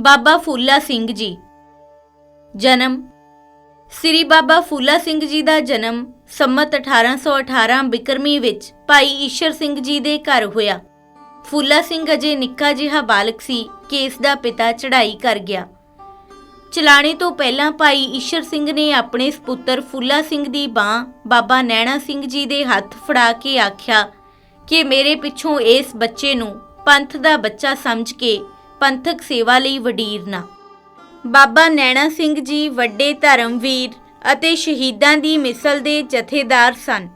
ਬਾਬਾ ਫੂਲਾ ਸਿੰਘ ਜੀ। ਜਨਮ ਸ੍ਰੀ ਬਾਬਾ ਫੂਲਾ ਸਿੰਘ ਜੀ ਦਾ ਜਨਮ ਸੰਮਤ 1818 ਬਿਕਰਮੀ ਵਿੱਚ ਭਾਈ ਈਸ਼ਰ ਸਿੰਘ ਜੀ ਦੇ ਘਰ ਹੋਇਆ। ਫੂਲਾ ਸਿੰਘ ਅਜੇ ਨਿੱਕਾ ਜਿਹਾ ਬਾਲਕ ਸੀ ਕਿ ਇਸ ਦਾ ਪਿਤਾ ਚੜ੍ਹਾਈ ਕਰ ਗਿਆ। ਚਲਾਣੇ ਤੋਂ ਪਹਿਲਾਂ ਭਾਈ ਈਸ਼ਰ ਸਿੰਘ ਨੇ ਆਪਣੇ ਸੁਪੁੱਤਰ ਫੂਲਾ ਸਿੰਘ ਦੀ ਬਾਹ ਬਾਬਾ ਨੈਣਾ ਸਿੰਘ ਜੀ ਦੇ ਹੱਥ ਫੜਾ ਕੇ ਆਖਿਆ ਕਿ ਮੇਰੇ ਪਿੱਛੋਂ ਇਸ ਬੱਚੇ ਨੂੰ ਪੰਥ ਦਾ ਬੱਚਾ ਸਮਝ ਕੇ ਪੰਥਕ ਸੇਵਾ ਲਈ ਵਡੀਰਨਾ ਬਾਬਾ ਨੈਣਾ ਸਿੰਘ ਜੀ ਵੱਡੇ ਧਰਮਵੀਰ ਅਤੇ ਸ਼ਹੀਦਾਂ ਦੀ ਮਿਸਲ ਦੇ ਜਥੇਦਾਰ ਸਨ।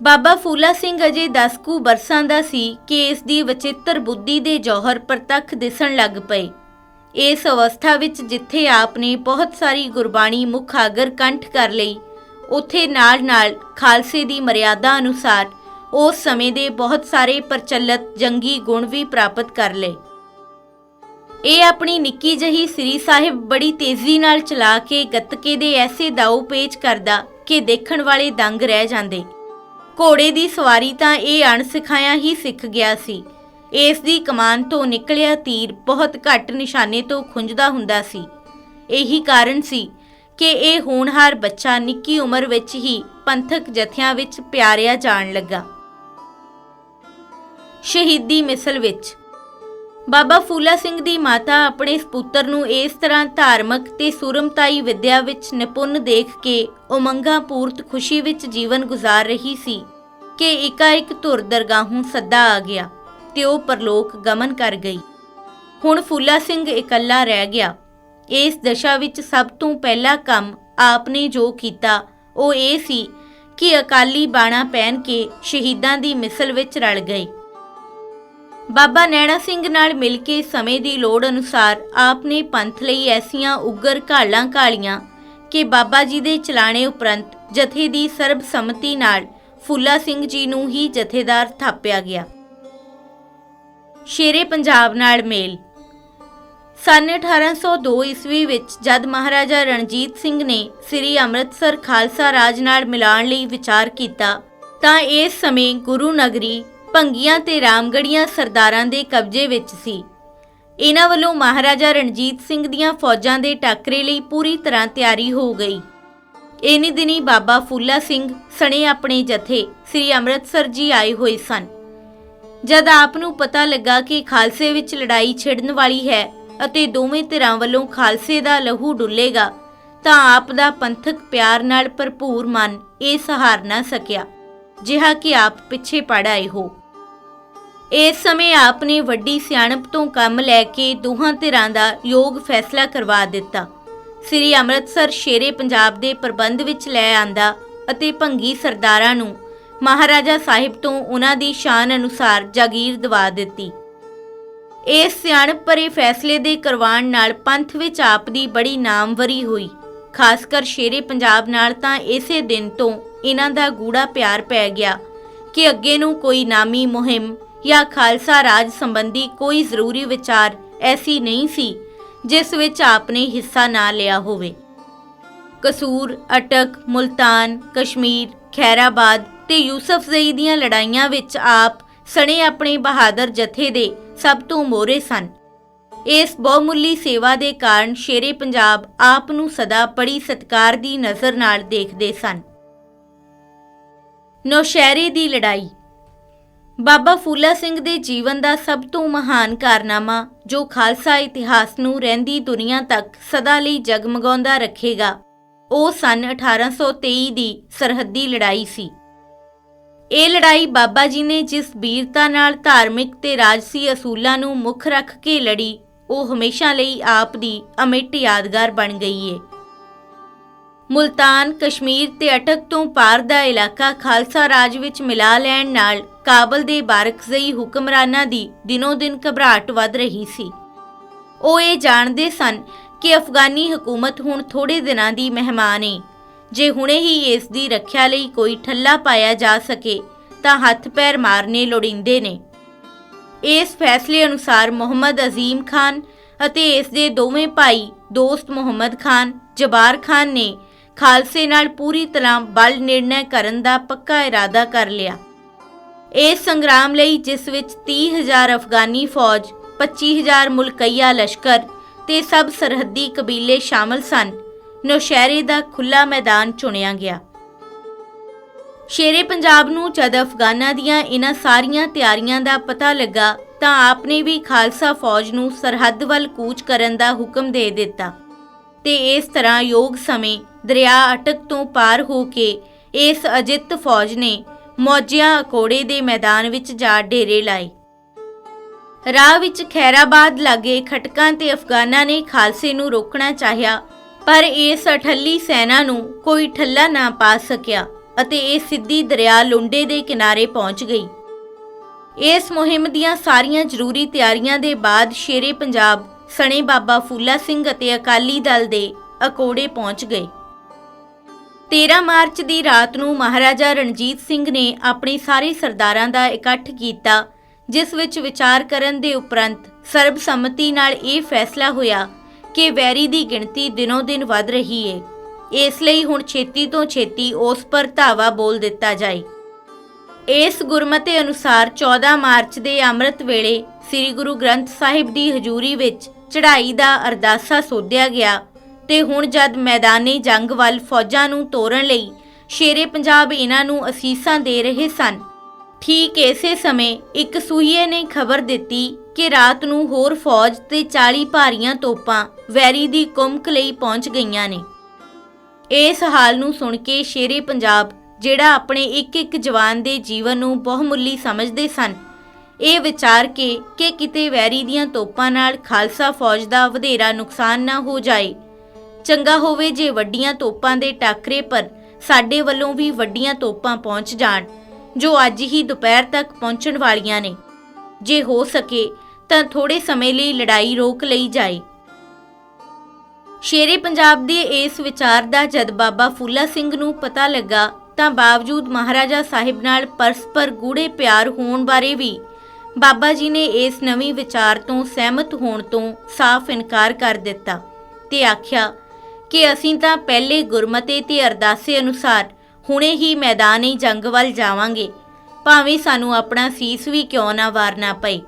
ਬਾਬਾ ਫੂਲਾ ਸਿੰਘ ਅਜੇ 10 ਕੁ ਬਰਸਾਂ ਦਾ ਸੀ ਕਿ ਇਸ ਦੀ ਵਚਿੱਤਰ ਬੁੱਧੀ ਦੇ ਜੋਹਰ ਪ੍ਰਤੱਖ ਦਿਸਣ ਲੱਗ ਪਏ। ਇਸ ਅਵਸਥਾ ਵਿੱਚ ਜਿੱਥੇ ਆਪ ਨੇ ਬਹੁਤ ਸਾਰੀ ਗੁਰਬਾਣੀ ਮੁਖ ਆਗਰ ਕੰਠ ਕਰ ਲਈ, ਉੱਥੇ ਨਾਲ-ਨਾਲ ਖਾਲਸੇ ਦੀ ਮਰਿਆਦਾ ਅਨੁਸਾਰ ਉਸ ਸਮੇਂ ਦੇ ਬਹੁਤ ਸਾਰੇ ਪ੍ਰਚਲਿਤ ਜੰਗੀ ਗੁਣ ਵੀ ਪ੍ਰਾਪਤ ਕਰ ਲਏ। ਇਹ ਆਪਣੀ ਨਿੱਕੀ ਜਹੀ ਸ੍ਰੀ ਸਾਹਿਬ ਬੜੀ ਤੇਜ਼ੀ ਨਾਲ ਚਲਾ ਕੇ ਗੱਤਕੇ ਦੇ ਐਸੇ ਦਾਉ ਪੇਚ ਕਰਦਾ ਕਿ ਦੇਖਣ ਵਾਲੇ ਦੰਗ ਰਹਿ ਜਾਂਦੇ। ਘੋੜੇ ਦੀ ਸਵਾਰੀ ਤਾਂ ਇਹ ਅਣਸਿਖਾਇਆ ਹੀ ਸਿੱਖ ਗਿਆ ਸੀ। ਇਸ ਦੀ ਕਮਾਨ ਤੋਂ ਨਿਕਲਿਆ ਤੀਰ ਬਹੁਤ ਘੱਟ ਨਿਸ਼ਾਨੇ ਤੋਂ ਖੁੰਝਦਾ ਹੁੰਦਾ ਸੀ। ਇਹੀ ਕਾਰਨ ਸੀ ਕਿ ਇਹ ਹੋਣਹਾਰ ਬੱਚਾ ਨਿੱਕੀ ਉਮਰ ਵਿੱਚ ਹੀ ਪੰਥਕ ਜਥਿਆਂ ਵਿੱਚ ਪਿਆਰਿਆ ਜਾਣ ਲੱਗਾ। ਸ਼ਹੀਦੀ ਮਿਸਲ ਵਿੱਚ। ਬਾਬਾ ਫੂਲਾ ਸਿੰਘ ਦੀ ਮਾਤਾ ਆਪਣੇ ਸੁਪੁੱਤਰ ਨੂੰ ਇਸ ਤਰ੍ਹਾਂ ਧਾਰਮਿਕ ਤੇ ਸੁਰਮਤਾਈ ਵਿਦਿਆ ਵਿੱਚ ਨਿਪੁੰਨ ਦੇਖ ਕੇ ਉਮੰਗਾਂ ਪੂਰਤ ਖੁਸ਼ੀ ਵਿੱਚ ਜੀਵਨ ਗੁਜ਼ਾਰ ਰਹੀ ਸੀ ਕਿ ਇਕਾਇਕ ਧੁਰ ਦਰਗਾਹੋਂ ਸੱਦਾ ਆ ਗਿਆ ਤੇ ਉਹ ਪਰਲੋਕ ਗਮਨ ਕਰ ਗਈ। ਹੁਣ ਫੂਲਾ ਸਿੰਘ ਇਕੱਲਾ ਰਹਿ ਗਿਆ। ਇਸ ਦਸ਼ਾ ਵਿੱਚ ਸਭ ਤੋਂ ਪਹਿਲਾ ਕੰਮ ਆਪ ਨੇ ਜੋ ਕੀਤਾ, ਉਹ ਇਹ ਸੀ ਕਿ ਅਕਾਲੀ ਬਾਣਾ ਪਹਿਨ ਕੇ ਸ਼ਹੀਦਾਂ ਦੀ ਮਿਸਲ ਵਿੱਚ ਰਲ ਗਏ। ਬਾਬਾ ਨੈਣਾ ਸਿੰਘ ਨਾਲ ਮਿਲ ਕੇ ਸਮੇਂ ਦੀ ਲੋੜ ਅਨੁਸਾਰ ਆਪ ਨੇ ਪੰਥ ਲਈ ਐਸੀਆਂ ਉਗਰ ਘਾਲਾਂ ਘਾਲੀਆਂ ਕਿ ਬਾਬਾ ਜੀ ਦੇ ਚਲਾਣੇ ਉਪਰੰਤ ਜਥੇ ਦੀ ਸਰਬਸੰਮਤੀ ਨਾਲ ਫੁੱਲਾ ਸਿੰਘ ਜੀ ਨੂੰ ਹੀ ਜਥੇਦਾਰ ਥਾਪਿਆ ਗਿਆ। ਸ਼ੇਰੇ ਪੰਜਾਬ ਨਾਲ ਮੇਲ। ਸਨ 1802 ਈਸਵੀ ਵਿੱਚ ਜਦ ਮਹਾਰਾਜਾ ਰਣਜੀਤ ਸਿੰਘ ਨੇ ਸ੍ਰੀ ਅੰਮ੍ਰਿਤਸਰ ਖਾਲਸਾ ਰਾਜ ਨਾਲ ਮਿਲਾਉਣ ਲਈ ਵਿਚਾਰ ਕੀਤਾ ਤਾਂ ਇਸ ਸਮੇਂ ਗੁਰੂ ਨਗਰੀ ਭੰਗੀਆਂ ਤੇ ਰਾਮਗੜੀਆਂ ਸਰਦਾਰਾਂ ਦੇ ਕਬਜ਼ੇ ਵਿੱਚ ਸੀ। ਇਹਨਾਂ ਵੱਲੋਂ ਮਹਾਰਾਜਾ ਰਣਜੀਤ ਸਿੰਘ ਦੀਆਂ ਫੌਜਾਂ ਦੇ ਟਾਕਰੇ ਲਈ ਪੂਰੀ ਤਰ੍ਹਾਂ ਤਿਆਰੀ ਹੋ ਗਈ। ਇਨੀ ਦਿਨੀ ਬਾਬਾ ਫੂਲਾ ਸਿੰਘ ਸਣੇ ਆਪਣੇ ਜਥੇ ਸ੍ਰੀ ਅੰਮ੍ਰਿਤਸਰ ਜੀ ਆਏ ਹੋਏ ਸਨ। ਜਦ ਆਪ ਨੂੰ ਪਤਾ ਲੱਗਾ ਕਿ ਖਾਲਸੇ ਵਿੱਚ ਲੜਾਈ ਛਿੜਨ ਵਾਲੀ ਹੈ ਅਤੇ ਦੋਵੇਂ ਧਿਰਾਂ ਵੱਲੋਂ ਖਾਲਸੇ ਦਾ ਲਹੂ ਡੁੱਲੇਗਾ, ਤਾਂ ਆਪ ਦਾ ਪੰਥਕ ਪਿਆਰ ਨਾਲ ਭਰਪੂਰ ਮਨ ਇਹ ਸਹਾਰ ਨਾ ਸਕਿਆ, ਜਿਹਾ ਕਿ ਆਪ ਪਿੱਛੇ ਪੜ ਆਏ ਹੋ। ਇਸ ਸਮੇਂ ਆਪ ਨੇ ਵੱਡੀ ਸਿਆਣਪ ਤੋਂ ਕੰਮ ਲੈ ਕੇ ਦੋਹਾਂ ਧਿਰਾਂ ਦਾ ਯੋਗ ਫੈਸਲਾ ਕਰਵਾ ਦਿੱਤਾ। ਸ੍ਰੀ ਅੰਮ੍ਰਿਤਸਰ ਸ਼ੇਰੇ ਪੰਜਾਬ ਦੇ ਪ੍ਰਬੰਧ ਵਿੱਚ ਲੈ ਆਂਦਾ ਅਤੇ ਭੰਗੀ ਸਰਦਾਰਾਂ ਨੂੰ ਮਹਾਰਾਜਾ ਸਾਹਿਬ ਤੋਂ ਉਹਨਾਂ ਦੀ ਸ਼ਾਨ ਅਨੁਸਾਰ ਜਾਗੀਰ ਦਿਵਾ ਦਿੱਤੀ। ਇਸ ਸਿਆਣਪ ਭਰੇ ਫੈਸਲੇ ਦੇ ਕਰਵਾਉਣ ਨਾਲ ਪੰਥ ਵਿੱਚ ਆਪ ਦੀ ਬੜੀ ਨਾਮਵਰੀ ਹੋਈ। ਖਾਸ ਕਰ ਸ਼ੇਰੇ ਪੰਜਾਬ ਨਾਲ ਤਾਂ ਇਸੇ ਦਿਨ ਤੋਂ ਇਹਨਾਂ ਦਾ ਗੂੜਾ ਪਿਆਰ ਪੈ ਗਿਆ ਕਿ ਅੱਗੇ ਨੂੰ ਕੋਈ ਨਾਮੀ ਮੁਹਿੰਮ ਜਾਂ ਖਾਲਸਾ ਰਾਜ ਸੰਬੰਧੀ ਕੋਈ ਜ਼ਰੂਰੀ ਵਿਚਾਰ ਐਸੀ ਨਹੀਂ ਸੀ, ਜਿਸ ਵਿੱਚ ਆਪ ਨੇ ਹਿੱਸਾ ਨਾ ਲਿਆ ਹੋਵੇ। ਕਸੂਰ, ਅਟਕ, ਮੁਲਤਾਨ, ਕਸ਼ਮੀਰ, ਖੈਰਾਬਾਦ ਤੇ ਯੂਸਫਜ਼ਈ ਦੀਆਂ ਲੜਾਈਆਂ ਵਿੱਚ ਆਪ ਸਣੇ ਆਪਣੇ ਬਹਾਦਰ ਜਥੇ ਦੇ ਸਭ ਤੋਂ ਮੋਹਰੇ ਸਨ। ਇਸ ਬਹੁਮੁੱਲੀ ਸੇਵਾ ਦੇ ਕਾਰਨ ਸ਼ੇਰੇ ਪੰਜਾਬ ਆਪ ਨੂੰ ਸਦਾ ਬੜੀ ਸਤਕਾਰ ਦੀ ਨਜ਼ਰ ਨਾਲ ਦੇਖਦੇ ਸਨ। ਨੌਸ਼ਹਿਰੇ ਦੀ ਲੜਾਈ ਬਾਬਾ ਫੂਲਾ ਸਿੰਘ ਦੇ ਜੀਵਨ ਦਾ ਸਭ ਤੋਂ ਮਹਾਨ ਕਾਰਨਾਮਾ, ਜੋ ਖਾਲਸਾ ਇਤਿਹਾਸ ਨੂੰ ਰਹਿੰਦੀ ਦੁਨੀਆ ਤੱਕ ਸਦਾ ਲਈ ਜਗਮਗਾਉਂਦਾ ਰੱਖੇਗਾ, ਉਹ ਸਨ 1823 ਦੀ ਸਰਹੱਦੀ ਲੜਾਈ ਸੀ। ਇਹ ਲੜਾਈ ਬਾਬਾ ਜੀ ਨੇ ਜਿਸ ਵੀਰਤਾ ਨਾਲ ਧਾਰਮਿਕ ਤੇ ਰਾਜਸੀ ਅਸੂਲਾਂ ਨੂੰ ਮੁੱਖ ਰੱਖ ਕੇ ਲੜੀ, ਉਹ ਹਮੇਸ਼ਾ ਲਈ ਆਪ ਦੀ ਅਮਿੱਟ ਯਾਦਗਾਰ ਬਣ ਗਈ ਏ। ਮੁਲਤਾਨ ਕਸ਼ਮੀਰ ਤੇ ਅਟਕ ਤੋਂ ਪਾਰ ਦਾ ਇਲਾਕਾ ਖਾਲਸਾ ਰਾਜ ਵਿੱਚ ਮਿਲਾ ਲੈਣ ਨਾਲ ਕਾਬਲ ਦੇ ਬਾਰਕਜ਼ਈ ਹੁਕਮਰਾਨਾਂ ਦੀ ਦਿਨੋ ਦਿਨ ਘਬਰਾਹਟ ਵੱਧ ਰਹੀ ਸੀ। ਉਹ ਇਹ ਜਾਣਦੇ ਸਨ ਕਿ ਅਫਗਾਨੀ ਹਕੂਮਤ ਹੁਣ ਥੋੜੇ ਦਿਨਾਂ ਦੀ ਮਹਿਮਾਨ ਏ। ਜੇ ਹੁਣੇ ਹੀ ਇਸ ਦੀ ਰੱਖਿਆ ਲਈ ਕੋਈ ਠੱਲਾ ਪਾਇਆ ਜਾ ਸਕੇ, ਤਾਂ ਹੱਥ ਪੈਰ ਮਾਰਨੇ ਲੋੜੀਂਦੇ ਨੇ। ਇਸ ਫੈਸਲੇ ਅਨੁਸਾਰ ਮੁਹੰਮਦ ਅਜ਼ੀਮ ਖਾਨ ਅਤੇ ਇਸ ਦੇ ਦੋਵੇਂ ਭਾਈ ਦੋਸਤ ਮੁਹੰਮਦ ਖਾਨ ਜਬਾਰ ਖਾਨ ਨੇ ਖਾਲਸੇ ਨਾਲ ਪੂਰੀ ਤਰ੍ਹਾਂ ਬਲ ਨਿਰਣੈ ਕਰਨ ਦਾ ਪੱਕਾ ਇਰਾਦਾ ਕਰ ਲਿਆ। ਇਸ ਸੰਗਰਾਮ ਲਈ ਜਿਸ ਵਿੱਚ 30000 ਅਫਗਾਨੀ ਫੌਜ 25000 ਮੁਲਕਈਆ ਲਸ਼ਕਰ ਤੇ ਸਭ ਸਰਹੱਦੀ ਕਬੀਲੇ ਸ਼ਾਮਲ ਸਨ, ਨੌਸ਼ਹਿਰੇ ਦਾ ਖੁੱਲਾ ਮੈਦਾਨ ਚੁਣਿਆ ਗਿਆ। ਸ਼ੇਰੇ ਪੰਜਾਬ ਨੂੰ ਜਦ ਅਫਗਾਨਾਂ ਦੀਆਂ ਇਹਨਾਂ ਸਾਰੀਆਂ ਤਿਆਰੀਆਂ ਦਾ ਪਤਾ ਲੱਗਾ ਤਾਂ ਆਪਨੇ ਵੀ ਖਾਲਸਾ ਫੌਜ ਨੂੰ ਸਰਹੱਦ ਵੱਲ ਕੂਚ ਕਰਨ ਦਾ ਹੁਕਮ ਦੇ ਦਿੱਤਾ ਤੇ ਇਸ ਤਰ੍ਹਾਂ ਯੋਗ ਸਮੇਂ ਦਰਿਆ ਅਟਕ ਤੋਂ ਪਾਰ ਹੋ ਕੇ ਇਸ ਅਜਿੱਤ ਫੌਜ ਨੇ ਮੌਜਿਆਂ ਅਕੋੜੇ ਦੇ ਮੈਦਾਨ ਵਿੱਚ ਜਾ ਡੇਰੇ ਲਾਏ। ਰਾਹ ਵਿੱਚ ਖੈਰਾਬਾਦ ਲਾਗੇ ਖਟਕਾਂ ਤੇ ਅਫਗਾਨਾਂ ਨੇ ਖਾਲਸੇ ਨੂੰ ਰੋਕਣਾ ਚਾਹਿਆ, ਪਰ ਇਸ ਅਠੱਲੀ ਸੈਨਾ ਨੂੰ ਕੋਈ ਠੱਲਾ ਨਾ ਪਾ ਸਕਿਆ ਅਤੇ ਇਹ ਸਿੱਧੀ ਦਰਿਆ ਲੁੰਡੇ ਦੇ ਕਿਨਾਰੇ ਪਹੁੰਚ ਗਈ। ਇਸ ਮੁਹਿੰਮ ਦੀਆਂ ਸਾਰੀਆਂ ਜ਼ਰੂਰੀ ਤਿਆਰੀਆਂ ਦੇ ਬਾਅਦ ਸ਼ੇਰੇ ਪੰਜਾਬ ਸਣੇ ਬਾਬਾ ਫੂਲਾ ਸਿੰਘ ਅਤੇ ਅਕਾਲੀ ਦਲ ਦੇ ਅਕੋੜੇ ਪਹੁੰਚ ਗਏ। 13 ਮਾਰਚ ਦੀ ਰਾਤ ਨੂੰ ਮਹਾਰਾਜਾ ਰਣਜੀਤ ਸਿੰਘ ਨੇ ਆਪਣੇ ਸਾਰੇ ਸਰਦਾਰਾਂ ਦਾ ਇਕੱਠ ਕੀਤਾ, ਜਿਸ ਵਿੱਚ ਵਿਚਾਰ ਕਰਨ ਦੇ ਉਪਰੰਤ ਸਰਬਸੰਮਤੀ ਨਾਲ ਇਹ ਫੈਸਲਾ ਹੋਇਆ ਕਿ ਵੈਰੀ ਦੀ ਗਿਣਤੀ ਦਿਨੋ-ਦਿਨ ਵੱਧ ਰਹੀ ਹੈ ਇਸ ਲਈ ਹੁਣ ਛੇਤੀ ਤੋਂ ਛੇਤੀ ਉਸ ਪਰ ਧਾਵਾ ਬੋਲ ਦਿੱਤਾ ਜਾਏ। ਇਸ ਗੁਰਮਤੇ ਅਨੁਸਾਰ 14 ਮਾਰਚ ਦੇ ਅੰਮ੍ਰਿਤ ਵੇਲੇ ਸ੍ਰੀ ਗੁਰੂ ਗ੍ਰੰਥ ਸਾਹਿਬ ਦੀ ਹਜ਼ੂਰੀ ਵਿੱਚ ਚੜ੍ਹਾਈ ਦਾ ਅਰਦਾਸਾ ਸੋਧਿਆ ਗਿਆ। ਤੇ ਹੁਣ ਜਦ ਮੈਦਾਨੀ ਜੰਗ ਵੱਲ ਫੌਜਾਂ ਨੂੰ ਤੋਰਨ ਲਈ ਸ਼ੇਰੇ ਪੰਜਾਬ ਇਹਨਾਂ ਨੂੰ ਅਸੀਸਾਂ ਦੇ ਰਹੇ ਸਨ, ਠੀਕ ਇਸੇ ਸਮੇਂ ਇੱਕ ਸੂਹੀਏ ਨੇ ਖਬਰ ਦਿੱਤੀ ਕਿ ਰਾਤ ਨੂੰ ਹੋਰ ਫੌਜ ਤੇ 40 ਭਾਰੀਆਂ ਤੋਪਾਂ ਵੈਰੀ ਦੀ ਕੁੰਮਕ ਲਈ ਪਹੁੰਚ ਗਈਆਂ ਨੇ। ਇਸ ਹਾਲ ਨੂੰ ਸੁਣ ਕੇ ਸ਼ੇਰੇ ਪੰਜਾਬ, ਜਿਹੜਾ ਆਪਣੇ ਇੱਕ ਇੱਕ ਜਵਾਨ ਦੇ ਜੀਵਨ ਨੂੰ ਬਹੁਮੁੱਲੀ ਸਮਝਦੇ ਸਨ, ਇਹ ਵਿਚਾਰ ਕੇ ਕਿ ਕਿਤੇ ਵੈਰੀ ਦੀਆਂ ਤੋਪਾਂ ਨਾਲ ਖਾਲਸਾ ਫੌਜ ਦਾ ਵਧੇਰਾ ਨੁਕਸਾਨ ਨਾ ਹੋ ਜਾਏ ਚੰਗਾ ਹੋਵੇ ਜੇ ਵੱਡੀਆਂ ਤੋਪਾਂ ਦੇ ਟਾਕਰੇ ਪਰ ਸਾਡੇ ਵੱਲੋਂ ਵੀ ਵੱਡੀਆਂ ਤੋਪਾਂ ਪਹੁੰਚ ਜਾਣ, ਜੋ ਅੱਜ ਹੀ ਦੁਪਹਿਰ ਤੱਕ ਪਹੁੰਚਣ ਵਾਲੀਆਂ ਨੇ। ਜੇ ਹੋ ਸਕੇ ਤਾਂ ਥੋੜੇ ਸਮੇਂ ਲਈ ਲੜਾਈ ਰੋਕ ਲਈ ਜਾਏ। ਸ਼ੇਰੇ ਪੰਜਾਬ ਦੇ ਇਸ ਵਿਚਾਰ ਦਾ ਜਦ ਬਾਬਾ ਫੂਲਾ ਸਿੰਘ ਨੂੰ ਪਤਾ ਲੱਗਾ ਤਾਂ ਬਾਵਜੂਦ ਮਹਾਰਾਜਾ ਸਾਹਿਬ ਨਾਲ ਪਰਸਪਰ ਗੂੜੇ ਪਿਆਰ ਹੋਣ ਬਾਰੇ ਵੀ ਬਾਬਾ ਜੀ ਨੇ ਇਸ ਨਵੀਂ ਵਿਚਾਰ ਤੋਂ ਸਹਿਮਤ ਹੋਣ ਤੋਂ ਸਾਫ਼ ਇਨਕਾਰ ਕਰ ਦਿੱਤਾ ਤੇ ਆਖਿਆ ਕਿ ਅਸੀਂ ਤਾਂ ਪਹਿਲੇ ਗੁਰਮਤੇ ਤੇ ਅਰਦਾਸੇ ਅਨੁਸਾਰ ਹੁਣੇ ਹੀ ਮੈਦਾਨੀ ਜੰਗ ਵੱਲ ਜਾਵਾਂਗੇ। ਭਾਵੇਂ ਸਾਨੂੰ ਆਪਣਾ ਸੀਸ ਵੀ ਕਿਉਂ ਨਾ ਵਾਰਨਾ ਪਏ।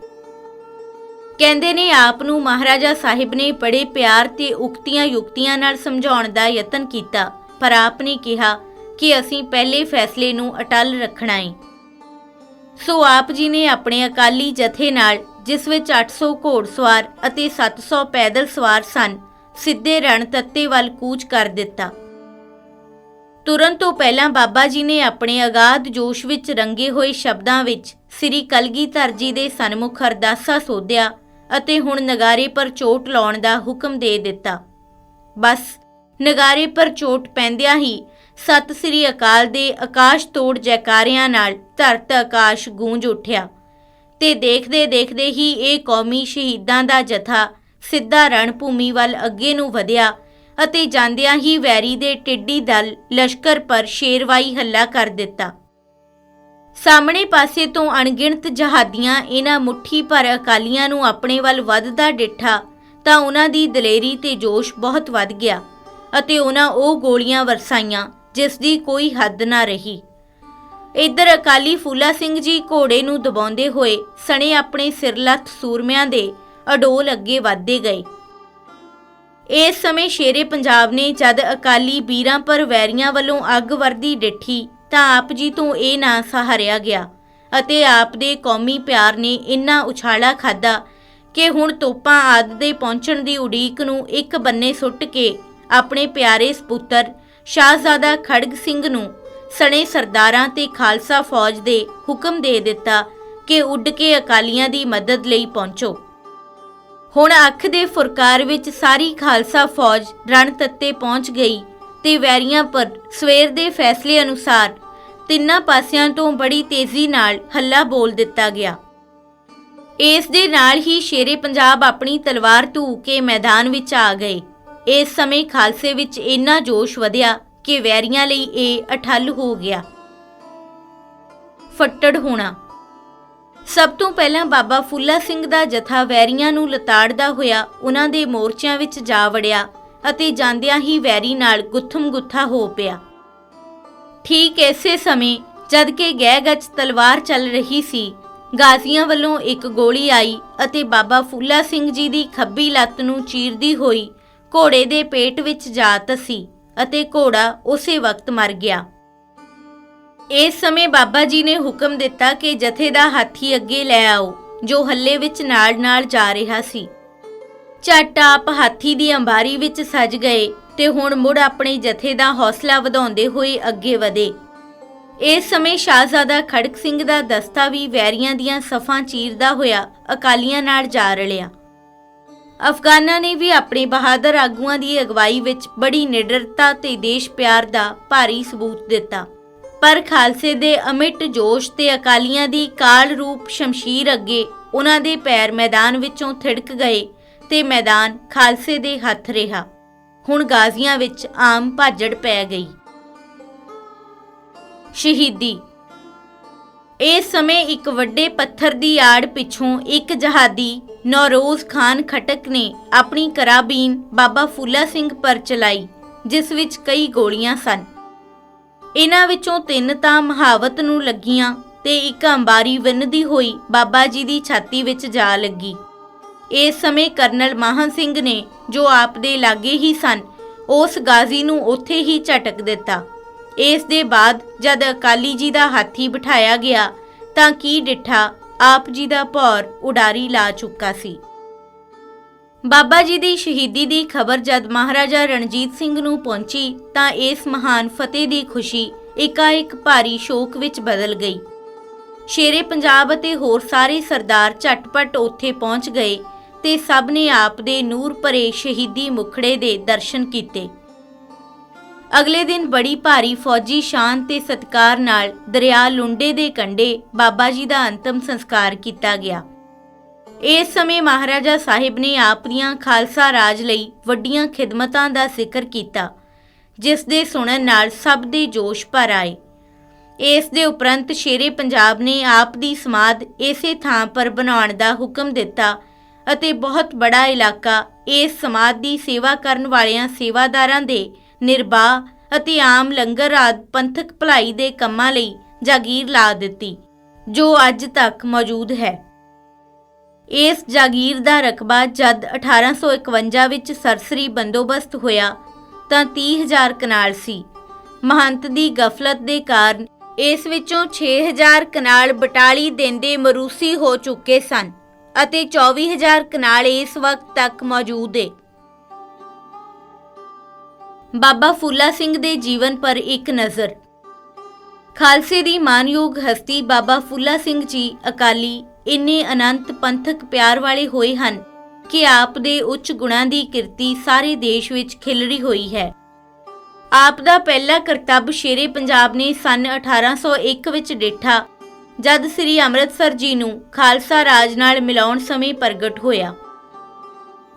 ਕਹਿੰਦੇ ਨੇ ਆਪ ਨੂੰ ਮਹਾਰਾਜਾ ਸਾਹਿਬ ਨੇ ਬੜੇ ਪਿਆਰ ਤੇ ਉਕਤੀਆਂ ਯੁਕਤੀਆਂ ਨਾਲ ਸਮਝਾਉਣ ਦਾ ਯਤਨ ਕੀਤਾ, ਪਰ ਆਪ ਨੇ ਕਿਹਾ ਕਿ ਅਸੀਂ ਪਹਿਲੇ ਫੈਸਲੇ ਨੂੰ ਅਟਲ ਰੱਖਣਾ ਹੈ ਸੋ ਆਪ ਜੀ ਨੇ ਆਪਣੇ ਅਕਾਲੀ ਜਥੇ ਨਾਲ, ਜਿਸ ਵਿੱਚ 800 ਘੋੜਸਵਾਰ ਅਤੇ 700 ਪੈਦਲ ਸਵਾਰ ਸਨ ਸਿੱਧੇ ਰਣ ਤੱਤੇ ਵੱਲ ਕੂਚ ਕਰ ਦਿੱਤਾ। ਤੁਰੰਤ ਤੋਂ ਪਹਿਲਾਂ ਬਾਬਾ ਜੀ ਨੇ ਆਪਣੇ ਅਗਾਧ ਜੋਸ਼ ਵਿੱਚ ਰੰਗੇ ਹੋਏ ਸ਼ਬਦਾਂ ਵਿੱਚ ਸ੍ਰੀ ਕਲਗੀਧਰ ਜੀ ਦੇ ਸਨਮੁਖ ਅਰਦਾਸਾ ਸੋਧਿਆ ਅਤੇ ਹੁਣ ਨਗਾਰੇ ਪਰ ਚੋਟ ਲਾਉਣ ਦਾ ਹੁਕਮ ਦੇ ਦਿੱਤਾ। ਬਸ, ਨਗਾਰੇ ਪਰ ਚੋਟ ਪੈਂਦਿਆਂ ਹੀ ਸਤਿ ਸ੍ਰੀ ਅਕਾਲ ਦੇ ਆਕਾਸ਼ ਤੋੜ ਜੈਕਾਰਿਆਂ ਨਾਲ ਧਰਤ ਆਕਾਸ਼ ਗੂੰਜ ਉੱਠਿਆ ਤੇ ਦੇਖਦੇ ਦੇਖਦੇ ਹੀ ਇਹ ਕੌਮੀ ਸ਼ਹੀਦਾਂ ਦਾ ਜਥਾ ਸਿੱਧਾ ਰਣਭੂਮੀ ਵੱਲ ਅੱਗੇ ਨੂੰ ਵਧਿਆ ਅਤੇ ਜਾਂਦਿਆਂ ਹੀ ਵੈਰੀ ਦੇ ਟਿੱਡੀ ਦਲ ਲਸ਼ਕਰ ਪਰ ਸ਼ੇਰਵਾਈ ਹੱਲਾ ਕਰ ਦਿੱਤਾ। ਸਾਹਮਣੇ ਪਾਸੇ ਤੋਂ ਅਣਗਿਣਤ ਜਹਾਦੀਆਂ ਇਹਨਾਂ ਮੁੱਠੀ ਭਰ ਅਕਾਲੀਆਂ ਨੂੰ ਆਪਣੇ ਵੱਲ ਵੱਧਦਾ ਡਿੱਠਾ ਤਾਂ ਉਹਨਾਂ ਦੀ ਦਲੇਰੀ ਤੇ ਜੋਸ਼ ਬਹੁਤ ਵੱਧ ਗਿਆ ਅਤੇ ਉਹਨਾਂ ਉਹ ਗੋਲੀਆਂ ਵਰਸਾਈਆਂ ਜਿਸ ਦੀ ਕੋਈ ਹੱਦ ਨਾ ਰਹੀ। ਇੱਧਰ ਅਕਾਲੀ ਫੂਲਾ ਸਿੰਘ ਜੀ ਘੋੜੇ ਨੂੰ ਦਬਾਉਂਦੇ ਹੋਏ ਸਣੇ ਆਪਣੇ ਸਿਰਲੱਥ ਸੂਰਮਿਆਂ ਦੇ ਅਡੋਲ ਅੱਗੇ ਵਧਦੇ ਗਏ। ਇਸ ਸਮੇਂ ਸ਼ੇਰੇ ਪੰਜਾਬ ਨੇ ਜਦ ਅਕਾਲੀ ਵੀਰਾਂ ਪਰ ਵੈਰੀਆਂ ਵੱਲੋਂ ਅੱਗ ਵਰਦੀ ਡਿੱਠੀ ਤਾਂ ਆਪ ਜੀ ਤੋਂ ਇਹ ਨਾ ਸਹਾਰਿਆ ਗਿਆ ਅਤੇ ਆਪ ਦੇ ਕੌਮੀ ਪਿਆਰ ਨੇ ਇੰਨਾ ਉਛਾਲਾ ਖਾਦਾ ਕਿ ਹੁਣ ਤੋਪਾਂ ਆਦ ਦੇ ਪਹੁੰਚਣ ਦੀ ਉਡੀਕ ਨੂੰ ਇੱਕ ਬੰਨੇ ਸੁੱਟ ਕੇ ਆਪਣੇ ਪਿਆਰੇ ਸਪੁੱਤਰ ਸ਼ਾਹਜ਼ਾਦਾ ਖੜਗ ਸਿੰਘ ਨੂੰ ਸਣੇ ਸਰਦਾਰਾਂ ਤੇ ਖਾਲਸਾ ਫੌਜ ਦੇ ਹੁਕਮ ਦੇ ਦਿੱਤਾ ਕਿ ਉੱਡ ਕੇ ਅਕਾਲੀਆਂ ਦੀ ਮਦਦ ਲਈ ਪਹੁੰਚੋ। ਹੁਣ ਅੱਖ ਦੇ ਫੁਰਕਾਰ ਵਿੱਚ ਸਾਰੀ ਖਾਲਸਾ ਫੌਜ ਰਣ ਤੱਤੇ ਪਹੁੰਚ ਗਈ ਤੇ ਵੈਰੀਆਂ ਪਰ ਸਵੇਰ ਦੇ ਫੈਸਲੇ ਅਨੁਸਾਰ ਤਿੰਨਾਂ ਪਾਸਿਆਂ ਤੋਂ ਬੜੀ ਤੇਜ਼ੀ ਨਾਲ ਹੱਲਾ ਬੋਲ ਦਿੱਤਾ ਗਿਆ। ਇਸ ਦੇ ਨਾਲ ਹੀ ਸ਼ੇਰੇ ਪੰਜਾਬ ਆਪਣੀ ਤਲਵਾਰ ਧੂ ਕੇ ਮੈਦਾਨ ਵਿੱਚ ਆ ਗਏ। ਇਸ ਸਮੇਂ ਖਾਲਸੇ ਵਿੱਚ ਇੰਨਾ ਜੋਸ਼ ਵਧਿਆ ਕਿ ਵੈਰੀਆਂ ਲਈ ਇਹ ਅਠੱਲ ਹੋ ਗਿਆ। ਫੱਟੜ ਹੋਣਾ ਸਭ ਤੋਂ ਪਹਿਲਾਂ ਬਾਬਾ ਫੁੱਲਾ ਸਿੰਘ ਦਾ ਜਥਾ ਵੈਰੀਆਂ ਨੂੰ ਲਤਾੜਦਾ ਹੋਇਆ ਉਹਨਾਂ ਦੇ ਮੋਰਚਿਆਂ ਵਿੱਚ ਜਾ ਵੜਿਆ ਅਤੇ ਜਾਂਦਿਆਂ ਹੀ ਵੈਰੀ ਨਾਲ ਗੁੱਥਮ ਗੁੱਥਾ ਹੋ ਪਿਆ। ਠੀਕ ਐਸੇ ਸਮੇਂ ਜਦ ਕਿ ਗਹਿ ਗੱਜ ਤਲਵਾਰ ਚੱਲ ਰਹੀ ਸੀ, ਗਾਜ਼ੀਆਂ ਵੱਲੋਂ ਇੱਕ ਗੋਲੀ ਆਈ ਅਤੇ ਬਾਬਾ ਫੂਲਾ ਸਿੰਘ ਜੀ ਦੀ ਖੱਬੀ ਲੱਤ ਨੂੰ ਚੀਰਦੀ ਹੋਈ ਘੋੜੇ ਦੇ ਪੇਟ ਵਿੱਚ ਜਾ ਧੱਸੀ ਅਤੇ ਘੋੜਾ ਉਸੇ ਵਕਤ ਮਰ ਗਿਆ। ਇਸ ਸਮੇਂ ਬਾਬਾ ਜੀ ਨੇ ਹੁਕਮ ਦਿੱਤਾ ਕਿ ਜਥੇ ਦਾ ਹਾਥੀ ਅੱਗੇ ਲੈ ਆਓ, ਜੋ ਹੱਲੇ ਵਿੱਚ ਨਾਲ-ਨਾਲ ਜਾ ਰਿਹਾ ਸੀ। ਝੱਟ ਆਪ ਹਾਥੀ ਦੀ ਅੰਬਾਰੀ ਵਿੱਚ ਸਜ ਗਏ ਤੇ ਹੁਣ ਮੁੜ ਆਪਣੇ ਜਥੇ ਦਾ ਹੌਸਲਾ ਵਧਾਉਂਦੇ ਹੋਏ ਅੱਗੇ ਵਧੇ। ਇਸ ਸਮੇਂ ਸ਼ਾਹਜ਼ਾਦਾ ਖੜਕ ਸਿੰਘ ਦਾ ਦਸਤਾ ਵੀ ਵੈਰੀਆਂ ਦੀਆਂ ਸਫਾਂ ਚੀਰਦਾ ਹੋਇਆ ਅਕਾਲੀਆਂ ਨਾਲ ਜਾ ਰਲਿਆ। ਅਫਗਾਨਾਂ ਨੇ ਵੀ ਆਪਣੇ ਬਹਾਦਰ ਆਗੂਆਂ ਦੀ ਅਗਵਾਈ ਵਿੱਚ ਬੜੀ ਨਿਡਰਤਾ ਤੇ ਦੇਸ਼ ਪਿਆਰ ਦਾ ਭਾਰੀ ਸਬੂਤ ਦਿੱਤਾ। ਪਰ ਖਾਲਸੇ ਦੇ ਅਮਿਟ ਜੋਸ਼ ਤੇ ਅਕਾਲੀਆਂ ਦੀ ਕਾਲ ਰੂਪ ਸ਼ਮਸ਼ੀਰ ਅੱਗੇ ਉਹਨਾਂ ਦੇ ਪੈਰ ਮੈਦਾਨ ਵਿੱਚੋਂ ਥਿੜਕ ਗਏ ਤੇ ਮੈਦਾਨ ਖਾਲਸੇ ਦੇ ਹੱਥ ਰਿਹਾ। ਹੁਣ ਗਾਜ਼ੀਆਂ ਵਿੱਚ ਆਮ ਭਾਜੜ ਪੈ ਗਈ। ਸ਼ਹੀਦੀ। ਇਸ ਸਮੇਂ ਇੱਕ ਵੱਡੇ ਪੱਥਰ ਦੀ ਆੜ ਪਿੱਛੋਂ ਇੱਕ ਜਹਾਦੀ ਨੌਰੋਜ਼ ਖਾਨ ਖਟਕ ਨੇ ਆਪਣੀ ਕਰਾਬੀਨ ਬਾਬਾ ਫੂਲਾ ਸਿੰਘ ਪਰ ਚਲਾਈ, ਜਿਸ ਵਿੱਚ ਕਈ ਗੋਲੀਆਂ ਸਨ। ਇਹਨਾਂ ਵਿੱਚੋਂ ਤਿੰਨ ਤਾਂ ਮਹਾਵਤ ਨੂੰ ਲੱਗੀਆਂ ਤੇ ਇੱਕ ਅੰਬਾਰੀ ਵਿੰਨਦੀ ਹੋਈ ਬਾਬਾ ਜੀ ਦੀ ਛਾਤੀ ਵਿੱਚ ਜਾ ਲੱਗੀ। ਇਸ ਸਮੇਂ ਕਰਨਲ ਮਾਹਨ ਸਿੰਘ ਨੇ ਜੋ ਆਪ ਦੇ ਲਾਗੇ ਹੀ ਸਨ, ਉਸ ਗਾਜ਼ੀ ਨੂੰ ਉੱਥੇ ਹੀ ਝਟਕ ਦਿੱਤਾ। ਇਸ ਦੇ ਬਾਅਦ ਜਦ ਅਕਾਲੀ ਜੀ ਦਾ ਹਾਥੀ ਬਿਠਾਇਆ ਗਿਆ ਤਾਂ ਕੀ ਡਿੱਠਾ, ਆਪ ਜੀ ਦਾ ਭੌਰ ਉਡਾਰੀ ਲਾ ਚੁੱਕਾ ਸੀ। ਬਾਬਾ ਜੀ ਦੀ ਸ਼ਹੀਦੀ ਦੀ ਖਬਰ ਜਦ ਮਹਾਰਾਜਾ ਰਣਜੀਤ ਸਿੰਘ ਨੂੰ ਪਹੁੰਚੀ ਤਾਂ ਇਸ ਮਹਾਨ ਫਤਿਹ ਦੀ ਖੁਸ਼ੀ ਇਕਾਇਕ ਭਾਰੀ ਸ਼ੋਕ ਵਿੱਚ ਬਦਲ ਗਈ। ਸ਼ੇਰੇ ਪੰਜਾਬ ਅਤੇ ਹੋਰ ਸਾਰੇ ਸਰਦਾਰ ਝਟਪਟ ਉੱਥੇ ਪਹੁੰਚ ਗਏ ਤੇ ਸਭ ਨੇ ਆਪ ਦੇ ਨੂਰ ਭਰੇ ਸ਼ਹੀਦੀ ਮੁਖੜੇ ਦੇ ਦਰਸ਼ਨ ਕੀਤੇ। ਅਗਲੇ ਦਿਨ ਬੜੀ ਭਾਰੀ ਫੌਜੀ ਸ਼ਾਨ ਤੇ ਸਤਕਾਰ ਨਾਲ ਦਰਿਆ ਲੁੰਡੇ ਦੇ ਕੰਢੇ ਬਾਬਾ ਜੀ ਦਾ ਅੰਤਮ ਸੰਸਕਾਰ ਕੀਤਾ ਗਿਆ। ਇਸ ਸਮੇਂ ਮਹਾਰਾਜਾ ਸਾਹਿਬ ਨੇ ਆਪ ਦੀਆਂ ਖਾਲਸਾ ਰਾਜ ਲਈ ਵੱਡੀਆਂ ਖਿਦਮਤਾਂ ਦਾ ਜ਼ਿਕਰ ਕੀਤਾ, ਜਿਸ ਦੇ ਸੁਣਨ ਨਾਲ ਸਭ ਦੇ ਜੋਸ਼ ਭਰ ਆਏ। ਇਸ ਦੇ ਉਪਰੰਤ ਸ਼ੇਰੇ ਪੰਜਾਬ ਨੇ ਆਪ ਦੀ ਸਮਾਧ ਇਸੇ ਥਾਂ ਪਰ ਬਣਾਉਣ ਦਾ ਹੁਕਮ ਦਿੱਤਾ ਅਤੇ ਬਹੁਤ ਬੜਾ ਇਲਾਕਾ ਇਸ ਸਮਾਧ ਦੀ ਸੇਵਾ ਕਰਨ ਵਾਲਿਆਂ ਸੇਵਾਦਾਰਾਂ ਦੇ ਨਿਰਬਾਹ ਅਤੇ ਆਮ ਲੰਗਰ ਆਦ ਪੰਥਕ ਭਲਾਈ ਦੇ ਕੰਮਾਂ ਲਈ ਜਾਗੀਰ ਲਾ ਦਿੱਤੀ, ਜੋ ਅੱਜ ਤੱਕ ਮੌਜੂਦ ਹੈ। ਇਸ ਜਾਗੀਰ ਦਾ ਰਕਬਾ ਜਦ 1851 ਵਿੱਚ ਸਰਸਰੀ ਬੰਦੋਬਸਤ ਹੋਇਆ, ਤਾਂ 30000 ਕਨਾਲ ਸੀ। ਮਹੰਤ ਦੀ ਗਫਲਤ ਦੇ ਕਾਰਨ ਇਸ ਵਿੱਚੋਂ 6000 ਕਨਾਲ ਬਟਾਲੀ ਦਿੰਦੇ ਮਰੂਸੀ ਹੋ ਚੁੱਕੇ ਸਨ ਅਤੇ 24000 ਕਨਾਲ ਇਸ ਵਕਤ ਤੱਕ ਮੌਜੂਦ ਏ। ਬਾਬਾ ਫੂਲਾ ਸਿੰਘ ਦੇ ਜੀਵਨ ਪਰ ਇੱਕ ਨਜ਼ਰ। ਖਾਲਸੇ ਦੀ ਮਾਨਯੋਗ ਹਸਤੀ ਬਾਬਾ ਫੂਲਾ ਸਿੰਘ ਜੀ ਅਕਾਲੀ ਇੰਨੇ ਅਨੰਤ ਪੰਥਕ ਪਿਆਰ ਵਾਲੇ ਹੋਏ ਹਨ ਕਿ ਆਪ ਦੇ ਉੱਚ ਗੁਣਾਂ ਦੀ ਕਿਰਤੀ ਸਾਰੇ ਦੇਸ਼ ਵਿੱਚ ਖਿਲਰੀ ਹੋਈ ਹੈ। ਆਪ ਦਾ ਪਹਿਲਾ ਕਰਤੱਵ ਸ਼ੇਰੇ ਪੰਜਾਬ ਨੇ ਸਨ 1801 ਵਿੱਚ ਡਿੱਠਾ, ਜਦ ਸ੍ਰੀ ਅੰਮ੍ਰਿਤਸਰ ਜੀ ਨੂੰ ਖਾਲਸਾ ਰਾਜ ਨਾਲ ਮਿਲਾਉਣ ਸਮੇਂ ਪ੍ਰਗਟ ਹੋਇਆ।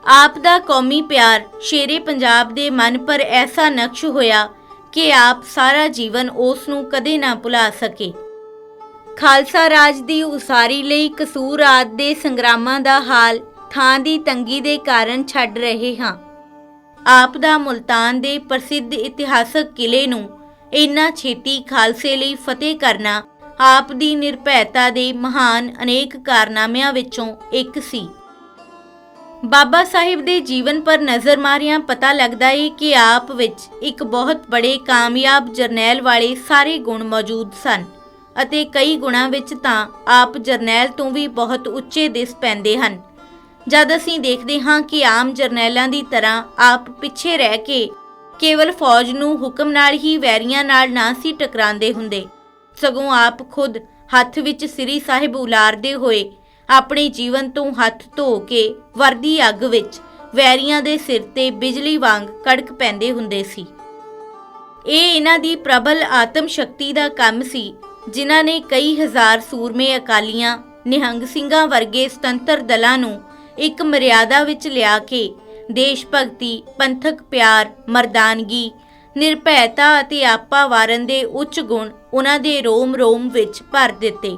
ਆਪ ਦਾ ਕੌਮੀ ਪਿਆਰ ਸ਼ੇਰੇ ਪੰਜਾਬ ਦੇ ਮਨ ਪਰ ਐਸਾ ਨਕਸ਼ ਹੋਇਆ ਕਿ ਆਪ ਸਾਰਾ ਜੀਵਨ ਉਸ ਨੂੰ ਕਦੇ ਨਾ ਭੁਲਾ ਸਕੇ। ਖਾਲਸਾ ਰਾਜ ਦੀ ਉਸਾਰੀ ਲਈ ਕਸੂਰ ਆਦ ਦੇ ਸੰਗਰਾਮਾਂ ਦਾ ਹਾਲ ਥਾਂ ਦੀ ਤੰਗੀ ਦੇ ਕਾਰਨ ਛੱਡ ਰਹੇ ਹਾਂ। ਆਪ ਦਾ ਮੁਲਤਾਨ ਦੇ ਪ੍ਰਸਿੱਧ ਇਤਿਹਾਸਕ ਕਿਲੇ ਨੂੰ ਇੰਨਾ ਛੇਤੀ ਖਾਲਸੇ ਲਈ ਫਤਿਹ ਕਰਨਾ ਆਪ ਦੀ ਨਿਰਭੈਤਾ ਦੇ ਮਹਾਨ ਅਨੇਕ ਕਾਰਨਾਮਿਆਂ ਵਿੱਚੋਂ ਇੱਕ ਸੀ। ਬਾਬਾ ਸਾਹਿਬ ਦੇ ਜੀਵਨ ਪਰ ਨਜ਼ਰ ਮਾਰਿਆਂ ਪਤਾ ਲੱਗਦਾ ਹੈ ਕਿ ਆਪ ਵਿੱਚ ਇੱਕ ਬਹੁਤ ਬੜੇ ਕਾਮਯਾਬ ਜਰਨੈਲ ਵਾਲੇ ਸਾਰੇ ਗੁਣ ਮੌਜੂਦ ਸਨ। ਅਤੇ ਕਈ ਗੁਣਾਂ ਵਿੱਚ ਤਾਂ ਆਪ ਜਰਨੈਲ ਤੋਂ ਵੀ ਬਹੁਤ ਉੱਚੇ ਦਿਸ ਪੈਂਦੇ ਹਨ। ਜਦ ਅਸੀਂ ਦੇਖਦੇ ਹਾਂ ਕਿ ਆਮ ਜਰਨੈਲਾਂ ਦੀ ਤਰ੍ਹਾਂ ਆਪ ਪਿੱਛੇ ਰਹਿ ਕੇ ਕੇਵਲ ਫੌਜ ਨੂੰ ਹੁਕਮ ਨਾਲ ਹੀ ਵੈਰੀਆਂ ਨਾਲ ਨਾ ਸੀ ਟਕਰਾਉਂਦੇ ਹੁੰਦੇ, ਸਗੋਂ ਆਪ ਖੁਦ ਹੱਥ ਵਿੱਚ ਸ੍ਰੀ ਸਾਹਿਬ ਉਲਾਰਦੇ ਹੋਏ ਆਪਣੇ ਜੀਵਨ ਤੋਂ ਹੱਥ ਧੋ ਕੇ ਵਰਦੀ ਅੱਗ ਵਿੱਚ ਵੈਰੀਆਂ ਦੇ ਸਿਰ ਤੇ ਬਿਜਲੀ ਵਾਂਗ ਕੜਕ ਪੈਂਦੇ ਹੁੰਦੇ ਸੀ। ਇਹ ਇਹਨਾਂ ਦੀ ਪ੍ਰਬਲ ਆਤਮ ਸ਼ਕਤੀ ਦਾ ਕੰਮ ਸੀ ਜਿਨ੍ਹਾਂ ਨੇ ਕਈ ਹਜ਼ਾਰ ਸੂਰਮੇ ਅਕਾਲੀਆਂ, ਨਿਹੰਗ ਸਿੰਘਾਂ ਵਰਗੇ ਸੁਤੰਤਰ ਦਲਾਂ ਨੂੰ ਇੱਕ ਮਰਿਆਦਾ ਵਿੱਚ ਲਿਆ ਕੇ ਦੇਸ਼ ਭਗਤੀ, ਪੰਥਕ ਪਿਆਰ, ਮਰਦਾਨਗੀ, ਨਿਰਭੈਤਾ ਅਤੇ ਆਪਾ ਵਾਰਨ ਦੇ ਉੱਚ ਗੁਣ ਉਹਨਾਂ ਦੇ ਰੋਮ ਰੋਮ ਵਿੱਚ ਭਰ ਦਿੱਤੇ।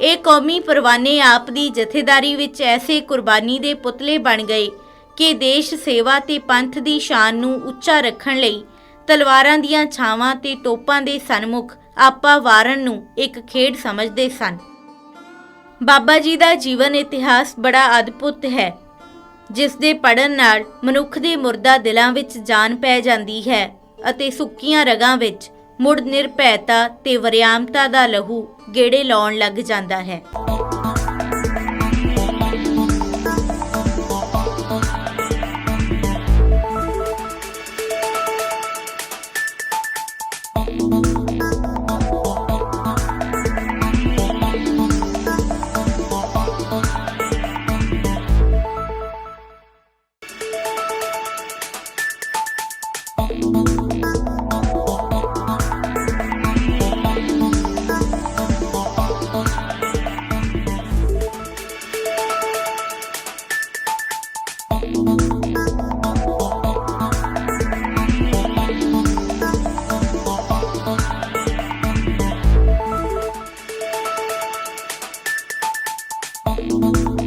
ਇਹ ਕੌਮੀ ਪਰਵਾਨੇ ਆਪ ਦੀ ਜਥੇਦਾਰੀ ਵਿੱਚ ਐਸੇ ਕੁਰਬਾਨੀ ਦੇ ਪੁਤਲੇ ਬਣ ਗਏ ਕਿ ਦੇਸ਼ ਸੇਵਾ ਤੇ ਪੰਥ ਦੀ ਸ਼ਾਨ ਨੂੰ ਉੱਚਾ ਰੱਖਣ ਲਈ ਤਲਵਾਰਾਂ ਦੀਆਂ ਛਾਵਾਂ ਤੇ ਤੋਪਾਂ ਦੇ ਸਨਮੁਖ ਆਪਾ ਵਾਰਨ ਨੂੰ ਇੱਕ ਖੇਡ ਸਮਝਦੇ ਸਨ। ਬਾਬਾ ਜੀ ਦਾ ਜੀਵਨ ਇਤਿਹਾਸ ਬੜਾ ਅਦਭੁਤ ਹੈ, ਜਿਸ ਦੇ ਪੜਨ ਨਾਲ ਮਨੁੱਖ ਦੇ ਮੁਰਦਾ ਦਿਲਾਂ ਵਿੱਚ ਜਾਨ ਪੈ ਜਾਂਦੀ ਹੈ ਅਤੇ ਸੁੱਕੀਆਂ ਰਗਾਂ ਵਿੱਚ ਮੁੜ ਨਿਰਭੈਤਾ ਤੇ ਵਰਿਆਮਤਾ ਦਾ ਲਹੂ ਗੇੜੇ ਲਾਉਣ ਲੱਗ ਜਾਂਦਾ ਹੈ। Bye.